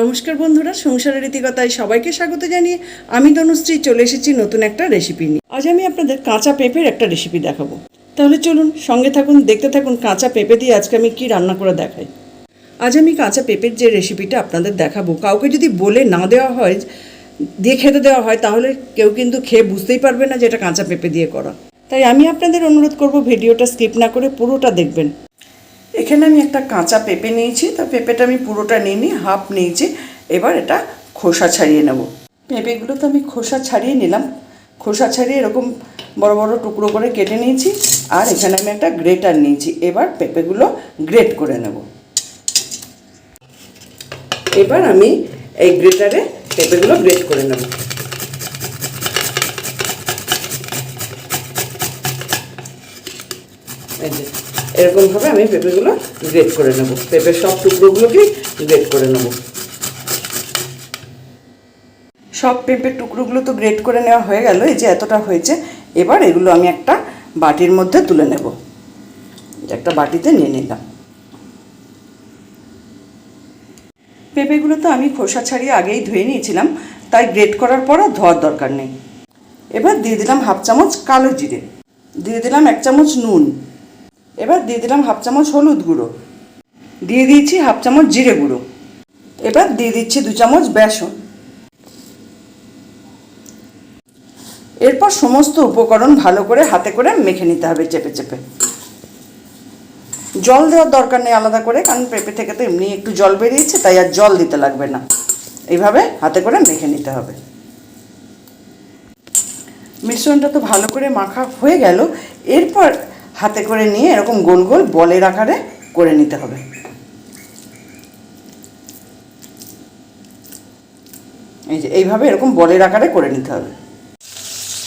নমস্কার বন্ধুরা, সংসারের রীতিকতায় সবাইকে স্বাগত জানিয়ে আমি তনুশ্রী চলে এসেছি নতুন একটা রেসিপি নিয়ে। আজ আমি আপনাদের কাঁচা পেঁপের একটা রেসিপি দেখাবো। তাহলে চলুন সঙ্গে থাকুন, দেখতে থাকুন কাঁচা পেঁপে দিয়ে আজকে আমি কি রান্না করে দেখাই। আজ আমি কাঁচা পেঁপের যে রেসিপিটা আপনাদের দেখাবো, কাউকে যদি বলে না দেওয়া হয়, দিয়ে খেতে দেওয়া হয়, তাহলে কেউ কিন্তু খেয়ে বুঝতেই পারবে না যে এটা কাঁচা পেঁপে দিয়ে করা। তাই আমি আপনাদের অনুরোধ করব ভিডিওটা স্কিপ না করে পুরোটা দেখবেন। এখানে আমি একটা কাঁচা পেঁপে নিয়েছি, তা পেঁপেটা আমি পুরোটা নিয়ে নিই হাফ নিয়েছি। এবার এটা খোসা ছাড়িয়ে নেব। পেঁপেগুলো তো আমি খোসা ছাড়িয়ে নিলাম। খোসা ছাড়িয়ে এরকম বড় বড় টুকরো করে কেটে নিয়েছি আর এখানে আমি একটা গ্রেটার নিয়েছি। এবার পেঁপেগুলো গ্রেট করে নেব। এবার আমি এই গ্রেটারে পেঁপেগুলো গ্রেট করে নেব। এই যে এরকমভাবে আমি পেঁপেগুলো গ্রেট করে নেব। পেঁপের সব টুকরোগুলোকেই গ্রেট করে নেব। সব পেঁপের টুকরোগুলো তো গ্রেট করে নেওয়া হয়ে গেল, এই যে এতটা হয়েছে। এবার এগুলো আমি একটা বাটির মধ্যে তুলে নেব। একটা বাটিতে নিয়ে নিলাম। পেঁপেগুলো তো আমি খোসা ছাড়িয়ে আগেই ধুয়ে নিয়েছিলাম, তাই গ্রেট করার পর ধোয়ার দরকার নেই। এবার দিয়ে দিলাম হাফ চামচ কালো জিরে। দিয়ে দিলাম এক চামচ নুন। এবার দিয়ে দিলাম হাফ চামচ হলুদ গুঁড়ো। দিয়ে দিয়েছি হাফ চামচ জিরে গুঁড়ো। এবার দিয়ে দিচ্ছি দু চামচ বেসন। এরপর সমস্ত উপকরণ ভালো করে হাতে করে মেখে নিতে হবে চেপে চেপে। জল দেওয়ার দরকার নেই আলাদা করে, কারণ পেঁপে থেকে তো এমনি একটু জল বেরিয়েছে, তাই আর জল দিতে লাগবে না। এইভাবে হাতে করে মেখে নিতে হবে। মিশ্রণটা তো ভালো করে মাখা হয়ে গেল। এরপর হাতে করে নিয়ে এরকম গোল গোল বলের আকারে করে নিতে হবে। এই যে এইভাবে এরকম বলের আকারে করে নিতে হবে।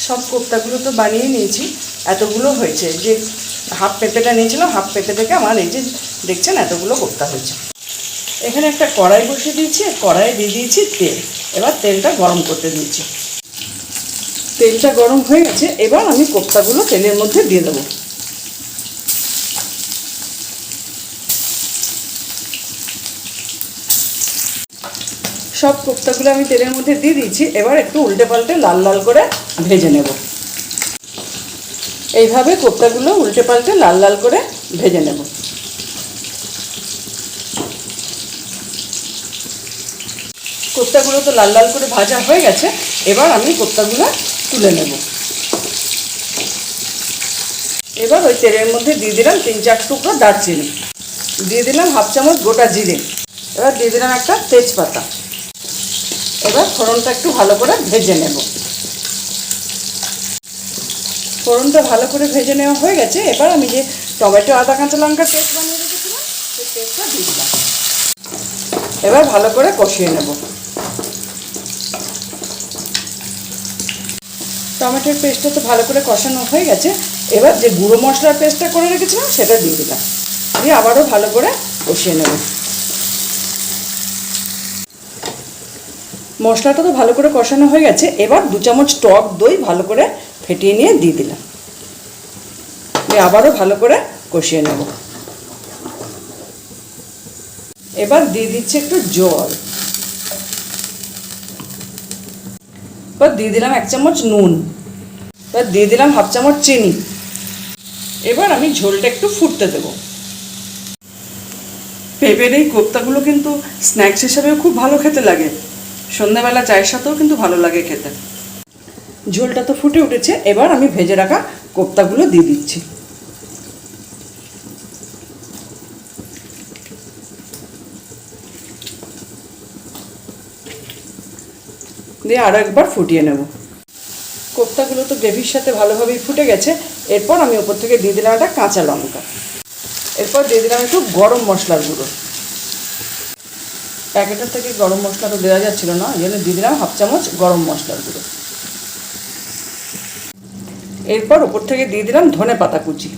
সব কোপ্তাগুলো তো বানিয়ে নিয়েছি, এতগুলো হয়েছে। যে হাফ পেঁপেটা নিয়েছিলাম, হাফ পেঁপে থেকে আমার এই যে দেখছেন এতগুলো কোপ্তা হয়েছে। এখানে একটা কড়াই বসিয়ে দিয়েছি কড়াইয়ে দিয়ে দিয়েছি তেল। এবার তেলটা গরম করতে দিয়েছি। তেলটা গরম হয়ে গেছে, এবার আমি কোপ্তাগুলো তেলের মধ্যে দিয়ে দেবো। সব কোপ্তাগুলো আমি তেলের মধ্যে দিয়ে দিয়েছি। এবার একটু উল্টে পাল্টে লাল লাল করে ভেজে নেব। এইভাবে কোপ্তাগুলো উল্টে পাল্টে লাল লাল করে ভেজে নেব। কোপ্তাগুলো তো লাল লাল করে ভাজা হয়ে গেছে, এবার আমি কোপ্তাগুলো তুলে নেব। এবার ওই তেলের মধ্যে দিয়ে দিলাম তিন চার টুকরো দারচিনি। দিয়ে দিলাম হাফ চামচ গোটা জিরে। এবার দিয়ে দিলাম একটা তেজপাতা। এবার ফোড়নটা একটু ভালো করে ভেজে নেব। ফোড়নটা ভালো করে ভেজে নেওয়া হয়ে গেছে। এবার আমি যে টমেটো, আদা, কাঁচা লঙ্কার পেস্ট বানিয়ে রেখেছিলাম, সেই পেস্টটা দিয়ে দিলাম। এবার ভালো করে কষিয়ে নেব। টমেটোর পেস্টটা তো ভালো করে কষানো হয়ে গেছে। এবার যে গুঁড়ো মশলার পেস্টটা করে রেখেছিলাম, সেটা দিয়ে দিলাম। দিয়ে আবারও ভালো করে কষিয়ে নেব। মশলাটা তো ভালো করে কষানো হয়ে গেছে, এবার দু চামচ টক দই ভালো করে ফেটিয়ে নিয়ে দিয়ে দিলাম। দিয়ে আবারও ভালো করে কষিয়ে নেব। এবার দিয়ে দিচ্ছে একটু জল। এবার দিয়ে দিলাম এক চামচ নুন। এবার দিয়ে দিলাম হাফ চামচ চিনি। এবার আমি ঝোলটা একটু ফুটতে দেবো। পেঁপের এই কোপ্তাগুলো কিন্তু স্ন্যাক্স হিসাবেও খুব ভালো খেতে লাগে। সন্ধ্যাবেলা চায়ের সাথেও কিন্তু ভালো লাগে খেতে। ঝোলটা তো ফুটে উঠেছে, এবার আমি ভেজে রাখা কোপ্তাগুলো দিয়ে দিচ্ছি। দিয়ে আরও একবার ফুটিয়ে নেব। কোপ্তাগুলো তো গ্রেভির সাথে ভালোভাবেই ফুটে গেছে, এরপর আমি ওপর থেকে দিয়ে দিলাম একটা কাঁচা লঙ্কা। এরপর দিয়ে দিলাম একটু গরম মশলার গুঁড়ো। প্যাকেটের থেকে গরম মশলাটা দেওয়া যাচ্ছিল না ওই জন্য দিয়ে দিলাম হাফ চামচ গরম মশলার গুঁড়ো। এরপর ওপর থেকে দিয়ে দিলাম ধনে পাতা কুচি।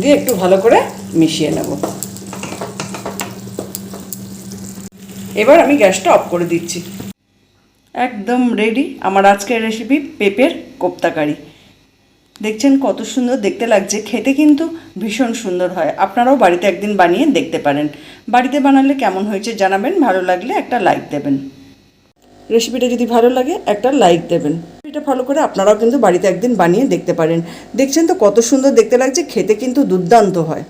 দিয়ে একটু ভালো করে মিশিয়ে নেব। এবার আমি গ্যাসটা অফ করে দিচ্ছি। একদম রেডি আমার আজকের রেসিপি পেঁপের কোপ্তা কারি দেখছেন কত সুন্দর দেখতে লাগছে। খেতে কিন্তু ভীষণ সুন্দর হয়। আপনারাও বাড়িতে একদিন বানিয়ে দেখতে পারেন। বাড়িতে বানালে কেমন হয়েছে জানাবেন। ভালো লাগলে একটা লাইক দেবেন। রেসিপিটা যদি ভালো লাগে, একটা লাইক দেবেন। রেসিপিটা ফলো করে আপনারাও কিন্তু বাড়িতে একদিন বানিয়ে দেখতে পারেন। দেখছেন তো কত সুন্দর দেখতে লাগছে। খেতে কিন্তু দুর্দান্ত হয়।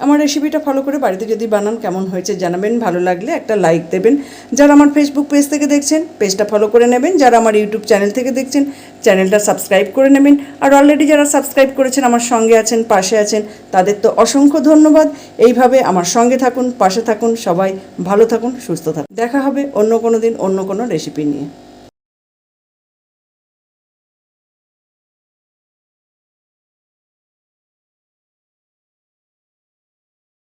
আমার রেসিপিটা ফলো করে বাড়িতে যদি বানান কেমন হয়েছে জানাবেন, ভালো লাগলে একটা লাইক দেবেন। যারা আমার ফেসবুক পেজ থেকে দেখছেন পেজটা ফলো করে নেবেন। যারা আমার ইউটিউব চ্যানেল থেকে দেখছেন চ্যানেলটা সাবস্ক্রাইব করে নেবেন। আর অলরেডি যারা সাবস্ক্রাইব করেছেন, আমার সঙ্গে আছেন, পাশে আছেন, তাদের তো অসংখ্য ধন্যবাদ। এইভাবে আমার সঙ্গে থাকুন, পাশে থাকুন, সবাই ভালো থাকুন, সুস্থ থাকুন। দেখা হবে অন্য কোনো দিন, অন্য কোনো রেসিপি নিয়ে।